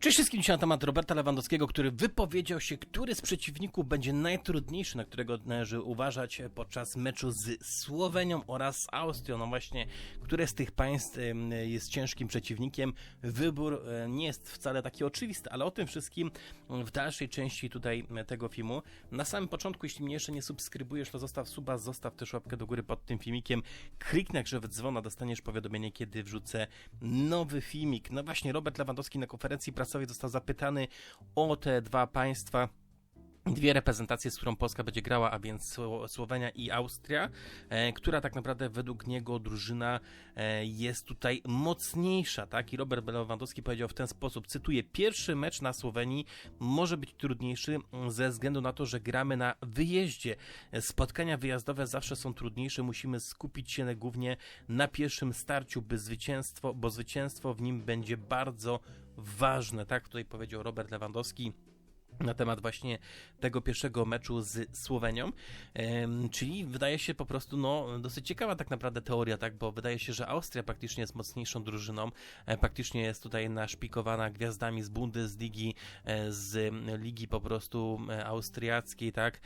Cześć wszystkim dzisiaj na temat Roberta Lewandowskiego, który wypowiedział się, który z przeciwników będzie najtrudniejszy, na którego należy uważać podczas meczu z Słowenią oraz Austrią. No właśnie, które z tych państw jest ciężkim przeciwnikiem. Wybór e, nie jest wcale taki oczywisty, ale o tym wszystkim w dalszej części tutaj tego filmu. Na samym początku, jeśli mnie jeszcze nie subskrybujesz, to zostaw suba, zostaw też łapkę do góry pod tym filmikiem. Kliknij jak w dzwona, dostaniesz powiadomienie, kiedy wrzucę nowy filmik. No właśnie, Robert Lewandowski na konferencji prasowej został zapytany o te dwa państwa. Dwie reprezentacje, z którą Polska będzie grała, a więc Sło- Słowenia i Austria, e, która tak naprawdę według niego drużyna e, jest tutaj mocniejsza, tak? I Robert Lewandowski powiedział w ten sposób, cytuję, pierwszy mecz na Słowenii może być trudniejszy mm, ze względu na to, że gramy na wyjeździe. Spotkania wyjazdowe zawsze są trudniejsze, musimy skupić się głównie na pierwszym starciu, by zwycięstwo, bo zwycięstwo w nim będzie bardzo ważne, tak? Tutaj powiedział Robert Lewandowski na temat właśnie tego pierwszego meczu z Słowenią, czyli wydaje się po prostu no, dosyć ciekawa tak naprawdę teoria, tak, bo wydaje się, że Austria praktycznie jest mocniejszą drużyną, e, praktycznie jest tutaj naszpikowana gwiazdami z Bundesligi, e, z ligi po prostu e, austriackiej, tak,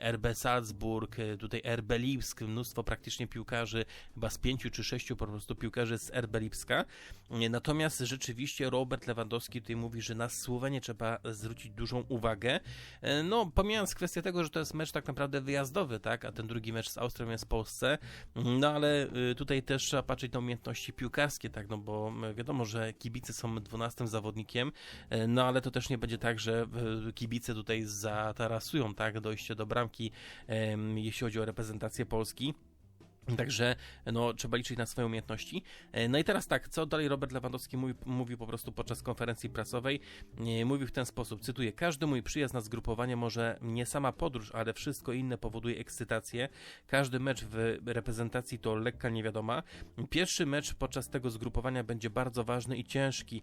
RB Salzburg, tutaj RB Lipsk, mnóstwo praktycznie piłkarzy, chyba z pięciu czy sześciu po prostu piłkarzy z RB Lipska, natomiast rzeczywiście Robert Lewandowski tutaj mówi, że na Słowenię trzeba zwrócić dużą uwagę. E, No, pomijając kwestię tego, że to jest mecz tak naprawdę wyjazdowy, tak, a ten drugi mecz z Austrią jest w Polsce, no ale y, tutaj też trzeba patrzeć na umiejętności piłkarskie, tak, no bo y, wiadomo, że kibice są 12 zawodnikiem, e, no ale to też nie będzie tak, że kibice tutaj zatarasują, tak, dojście do bramki, jeśli chodzi o reprezentację Polski. Także no, trzeba liczyć na swoje umiejętności. E, No i teraz tak, co dalej Robert Lewandowski mówi, mówił po prostu podczas konferencji prasowej. E, Mówił w ten sposób, cytuję, każdy mój przyjazd na zgrupowanie może nie sama podróż, ale wszystko inne powoduje ekscytację. Każdy mecz w reprezentacji to lekka niewiadoma. Pierwszy mecz podczas tego zgrupowania będzie bardzo ważny i ciężki.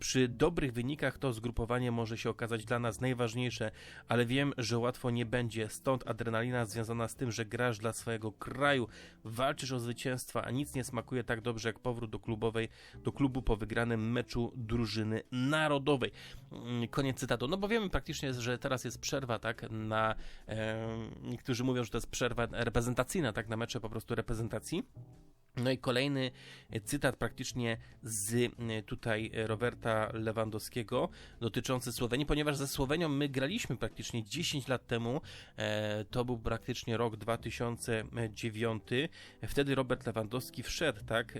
Przy dobrych wynikach to zgrupowanie może się okazać dla nas najważniejsze, ale wiem, że łatwo nie będzie. Stąd adrenalina związana z tym, że grasz dla swojego kraju, walczysz o zwycięstwa, a nic nie smakuje tak dobrze jak powrót do klubowej, do klubu po wygranym meczu drużyny narodowej. Mm, Koniec cytatu. No bo wiemy praktycznie, że teraz jest przerwa, tak, na e, niektórzy mówią, że to jest przerwa reprezentacyjna, tak, na mecze po prostu reprezentacji. No i kolejny cytat praktycznie z y, tutaj Roberta Lewandowskiego dotyczący Słowenii, ponieważ ze Słowenią my graliśmy praktycznie 10 lat temu, e, to był praktycznie rok 2009, wtedy Robert Lewandowski wszedł, tak,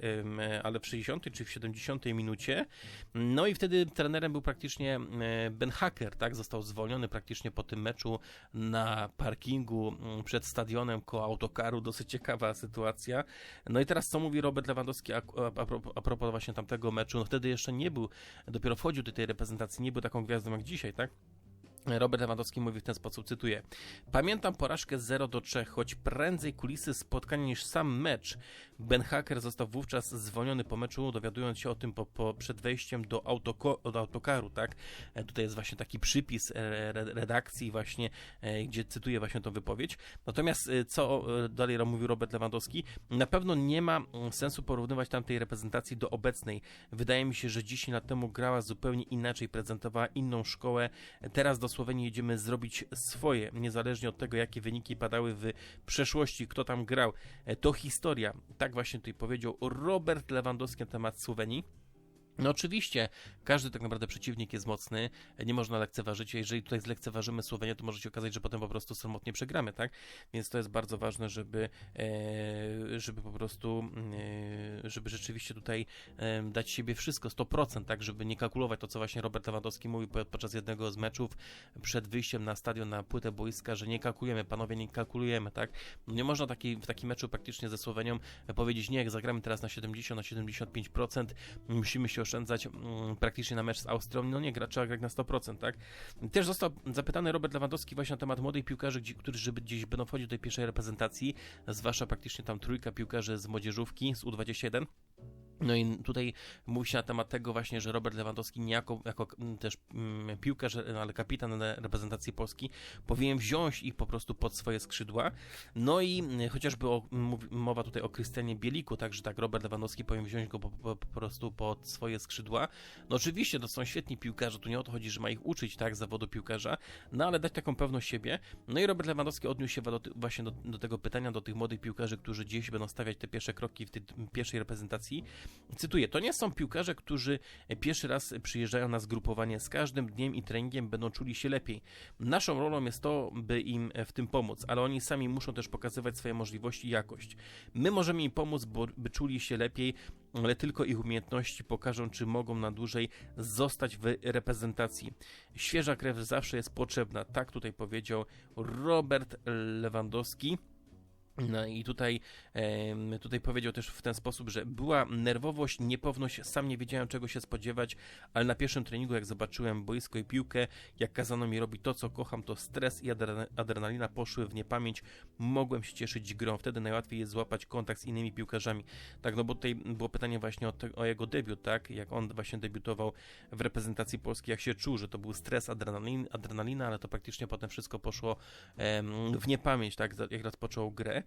ale w 60 czy w 70 minucie, no i wtedy trenerem był praktycznie e, Ben Hacker, tak, został zwolniony praktycznie po tym meczu na parkingu przed stadionem koło autokaru, dosyć ciekawa sytuacja, no i teraz co mówi Robert Lewandowski a, a, a propos właśnie tamtego meczu? No wtedy jeszcze nie był, dopiero wchodził do tej reprezentacji, nie był taką gwiazdą jak dzisiaj, tak? Robert Lewandowski mówi w ten sposób, cytuję. Pamiętam porażkę 0 do 3, choć prędzej kulisy spotkania niż sam mecz. Ben Hacker został wówczas zwolniony po meczu, dowiadując się o tym po, po przed wejściem do, autoko, autokaru, tak? E, Tutaj jest właśnie taki przypis e, re- redakcji właśnie, e, gdzie cytuję właśnie tą wypowiedź. Natomiast co dalej mówił Robert Lewandowski? Na pewno nie ma mm, sensu porównywać tamtej reprezentacji do obecnej. Wydaje mi się, że 10 lat temu grała zupełnie inaczej, prezentowała inną szkołę. Teraz do Słowenii jedziemy zrobić swoje, niezależnie od tego, jakie wyniki padały w przeszłości, kto tam grał. E, To historia. Tak właśnie tutaj powiedział Robert Lewandowski na temat Słowenii. No oczywiście, każdy tak naprawdę przeciwnik jest mocny, nie można lekceważyć, jeżeli tutaj zlekceważymy Słowenię, to może się okazać, że potem po prostu samotnie przegramy, tak? Więc to jest bardzo ważne, żeby, e, żeby po prostu, e, żeby rzeczywiście tutaj e, dać siebie wszystko, 100%, tak? Żeby nie kalkulować to, co właśnie Robert Lewandowski mówił po- podczas jednego z meczów przed wyjściem na stadion, na płytę boiska, że nie kalkulujemy, panowie, nie kalkulujemy, tak? Nie można taki, w takim meczu praktycznie ze Słowenią powiedzieć, nie, jak zagramy teraz na 70, na 75%, musimy się oszczędzać mm, praktycznie na mecz z Austrią, no nie gra, trzeba grać na 100%, tak? Też został zapytany Robert Lewandowski właśnie na temat młodych piłkarzy, którzy żeby gdzieś będą wchodzić do tej pierwszej reprezentacji, zwłaszcza praktycznie tam trójka piłkarzy z młodzieżówki, z U21. den. No i tutaj mówi się na temat tego właśnie, że Robert Lewandowski niejako jako mm, też mm, piłkarz, ale kapitan reprezentacji Polski powinien wziąć ich po prostu pod swoje skrzydła. No i mm, chociażby o, mowa tutaj o Krystianie Bieliku, także tak Robert Lewandowski powinien wziąć go po, po, po, prostu pod swoje skrzydła. No oczywiście to są świetni piłkarze, tu nie o to chodzi, że ma ich uczyć tak zawodu piłkarza, no ale dać taką pewność siebie. No i Robert Lewandowski odniósł się właśnie do, do tego pytania do tych młodych piłkarzy, którzy dziś będą stawiać te pierwsze kroki w tej pierwszej reprezentacji Cytuję, to nie są piłkarze, którzy pierwszy raz przyjeżdżają na zgrupowanie. Z każdym dniem i treningiem będą czuli się lepiej. Naszą rolą jest to, by im w tym pomóc, ale oni sami muszą też pokazywać swoje możliwości i jakość. My możemy im pomóc, bo, by czuli się lepiej, ale tylko ich umiejętności pokażą, czy mogą na dłużej zostać w reprezentacji. Świeża krew zawsze jest potrzebna, tak tutaj powiedział Robert Lewandowski. No i tutaj, tutaj powiedział też w ten sposób, że była nerwowość, niepewność, sam nie wiedziałem czego się spodziewać, ale na pierwszym treningu jak zobaczyłem boisko i piłkę, jak kazano mi robić to co kocham, to stres i adrenalina poszły w niepamięć, mogłem się cieszyć grą, wtedy najłatwiej jest złapać kontakt z innymi piłkarzami. Tak, no bo tutaj było pytanie właśnie o, te, o jego debiut, tak, jak on właśnie debiutował w reprezentacji Polski, jak się czuł, że to był stres, adrenalin, adrenalina, ale to praktycznie potem wszystko poszło w niepamięć, tak, jak rozpoczął grę.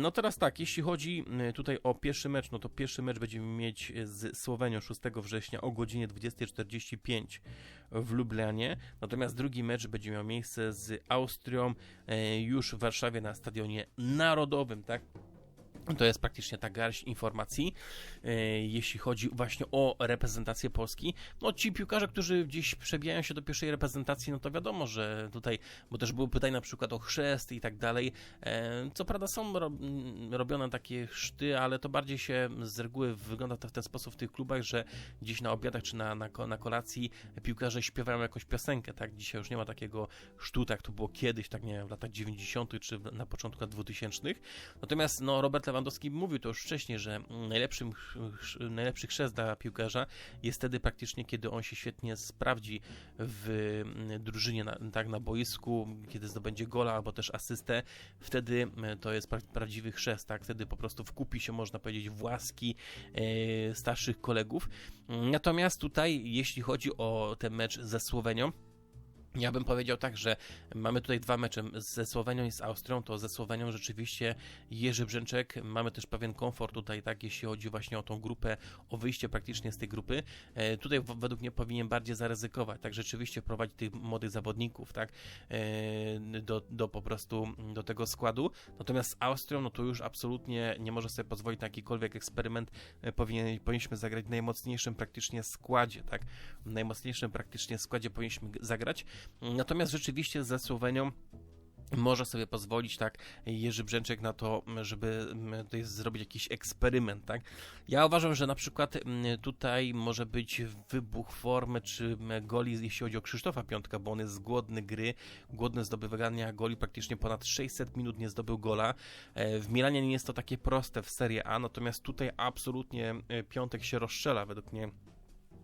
No teraz tak, jeśli chodzi y, tutaj o pierwszy mecz, no to pierwszy mecz będziemy mieć z Słowenią 6 września o godzinie 20.45 w Lublianie, natomiast drugi mecz będzie miał miejsce z Austrią y, już w Warszawie na Stadionie Narodowym, tak? To jest praktycznie ta garść informacji, e, jeśli chodzi właśnie o reprezentację Polski. No ci piłkarze, którzy gdzieś przebijają się do pierwszej reprezentacji, no to wiadomo, że tutaj, bo też były pytania na przykład o chrzest i tak dalej. E, co prawda są robione takie chrzty, ale to bardziej się z reguły wygląda to w ten sposób w tych klubach, że gdzieś na obiadach czy na, na, na kolacji piłkarze śpiewają jakąś piosenkę, tak? Dzisiaj już nie ma takiego chrztu, tak to było kiedyś, tak nie wiem, w latach 90. czy na początku lat 2000. Natomiast no Robert Lewandowski mówił to już wcześniej, że najlepszym, najlepszy chrzest dla piłkarza jest wtedy praktycznie, kiedy on się świetnie sprawdzi w drużynie, na, tak na boisku, kiedy zdobędzie gola albo też asystę, wtedy to jest pra prawdziwy chrzest, tak? Wtedy po prostu wkupi się, można powiedzieć, w łaski e, starszych kolegów. Natomiast tutaj, jeśli chodzi o ten mecz ze Słowenią, ja bym powiedział tak, że mamy tutaj dwa mecze ze Słowenią i z Austrią, to ze Słowenią rzeczywiście Jerzy Brzęczek, mamy też pewien komfort tutaj, tak, jeśli chodzi właśnie o tą grupę, o wyjście praktycznie z tej grupy. E, tutaj według mnie powinien bardziej zaryzykować, tak, rzeczywiście wprowadzić tych młodych zawodników, tak, e, do, do po prostu, do tego składu. Natomiast z Austrią, no to już absolutnie nie może sobie pozwolić na jakikolwiek eksperyment, e, powinien, powinniśmy zagrać w najmocniejszym praktycznie składzie, tak, w najmocniejszym praktycznie składzie powinniśmy zagrać. Natomiast rzeczywiście ze Słowenią może sobie pozwolić, tak, Jerzy Brzęczek na to, żeby tutaj zrobić jakiś eksperyment, tak. Ja uważam, że na przykład tutaj może być wybuch formy czy goli, jeśli chodzi o Krzysztofa Piątka, bo on jest głodny gry, głodny zdobywania goli, praktycznie ponad 600 minut nie zdobył gola. E, w Milanie nie jest to takie proste w Serie A, natomiast tutaj absolutnie e, Piątek się rozstrzela według mnie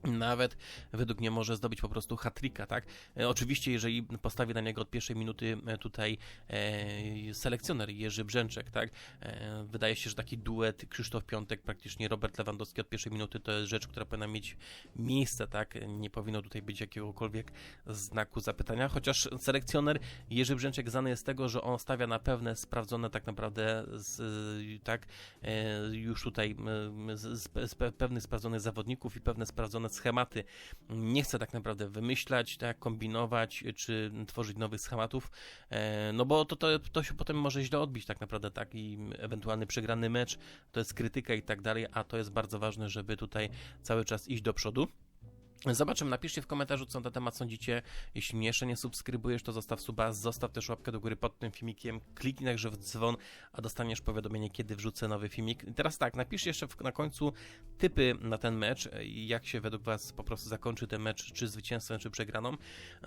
nawet według mnie może zdobyć po prostu hatrika, tak? E, oczywiście, jeżeli postawi na niego od pierwszej minuty e, tutaj e, selekcjoner Jerzy Brzęczek, tak? E, wydaje się, że taki duet Krzysztof Piątek, praktycznie Robert Lewandowski od pierwszej minuty to jest rzecz, która powinna mieć miejsce, tak? Nie powinno tutaj być jakiegokolwiek znaku zapytania, chociaż selekcjoner Jerzy Brzęczek znany jest z tego, że on stawia na pewne sprawdzone tak naprawdę z, tak? E, już tutaj z, z, z pewnych sprawdzonych zawodników i pewne sprawdzone schematy. Nie chcę tak naprawdę wymyślać, tak, kombinować, czy tworzyć nowych schematów, e, no bo to, to, to się potem może źle odbić tak naprawdę, tak, i ewentualny przegrany mecz, to jest krytyka i tak dalej, a to jest bardzo ważne, żeby tutaj cały czas iść do przodu. Zobaczymy, napiszcie w komentarzu, co na ten temat sądzicie. Jeśli mnie jeszcze nie subskrybujesz, to zostaw suba, zostaw też łapkę do góry pod tym filmikiem, kliknij także w dzwon, a dostaniesz powiadomienie, kiedy wrzucę nowy filmik. I teraz tak, napiszcie jeszcze na końcu typy na ten mecz, jak się według Was po prostu zakończy ten mecz, czy zwycięstwem, czy przegraną.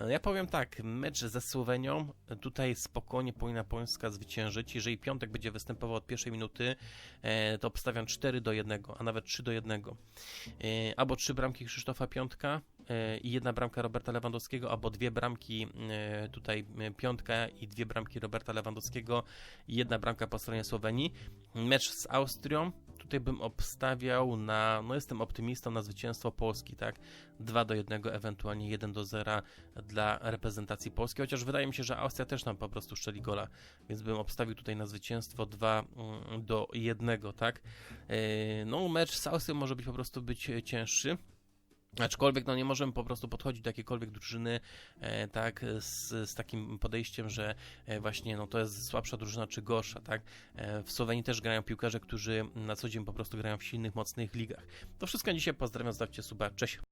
Ja powiem tak, mecz ze Słowenią, tutaj spokojnie powinna Polska zwyciężyć. Jeżeli Piątek będzie występował od pierwszej minuty, e, to obstawiam 4 do 1, a nawet 3 do 1. E, albo 3 bramki Krzysztofa Piątka, E, i jedna bramka Roberta Lewandowskiego, albo dwie bramki e, tutaj e, piątka i dwie bramki Roberta Lewandowskiego i jedna bramka po stronie Słowenii. Mecz z Austrią, tutaj bym obstawiał na, no jestem optymistą na zwycięstwo Polski, tak? 2 do 1, ewentualnie 1 do 0 dla reprezentacji Polski, chociaż wydaje mi się, że Austria też nam po prostu strzeli gola, więc bym obstawił tutaj na zwycięstwo 2 mm, do 1, tak? No, mecz z Austrią może być po prostu być cięższy. Aczkolwiek no nie możemy po prostu podchodzić do jakiejkolwiek drużyny e, tak z, z takim podejściem, że e, właśnie no to jest słabsza drużyna czy gorsza, tak? E, w Słowenii też grają piłkarze, którzy na co dzień po prostu grają w silnych, mocnych ligach. To wszystko dzisiaj, pozdrawiam, zostawcie suba, cześć!